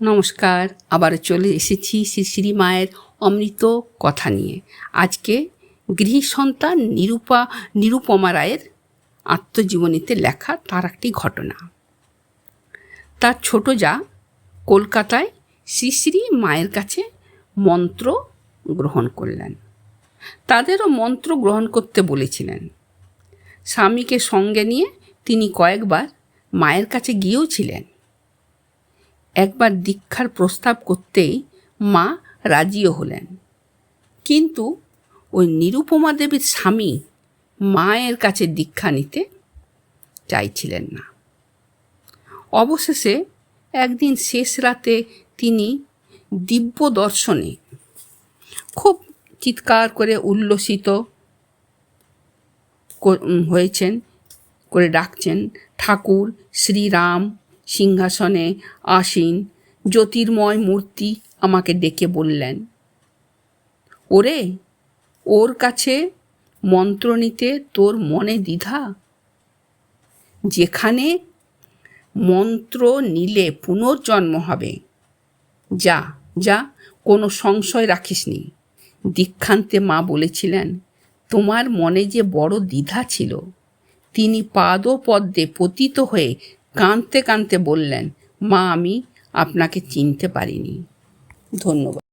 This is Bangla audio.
নমস্কার আবার চলে এসেছি শ্রী শ্রী মায়ের অমৃত কথা নিয়ে। আজকে গৃহী সন্তান নিরূপা, নিরুপমা রায়ের আত্মজীবনীতে লেখা তার একটি ঘটনা। তার ছোট যা কলকাতায় শ্রী শ্রী মায়ের কাছে মন্ত্র গ্রহণ করলেন। তাদেরও মন্ত্র গ্রহণ করতে বলেছিলেন। স্বামীকে সঙ্গে নিয়ে তিনি কয়েকবার মায়ের কাছে গিয়েও ছিলেন। একবার দীক্ষার প্রস্তাব করতেই মা রাজিও হলেন। কিন্তু ওই নিরুপমা দেবীর স্বামী মায়ের কাছে দীক্ষা নিতে চাইছিলেন না। অবশেষে একদিন শেষ রাতে তিনি দিব্য দর্শনে খুব চিৎকার করে উল্লসিত হয়েছেন, করে ডাকছেন, ঠাকুর, শ্রীরাম সিংহাসনে আসীন, জ্যোতির্ময় মূর্তি আমাকে ডেকে বললেন। ওরে, ওর কাছে মন্ত্র নিতে তোর মনে দ্বিধা? যেখানে মন্ত্র নিলে পুনর্জন্ম হবে। যা যা, কোনো সংশয় রাখিসনি। দীক্ষান্তে মা বলেছিলেন, তোমার মনে যে বড় দ্বিধা ছিল, তিনি পাদপদ্মে পতিত হয়ে কাঁদতে কাঁদতে বললেন মা আমি আপনাকে চিনতে পারিনি। ধন্যবাদ।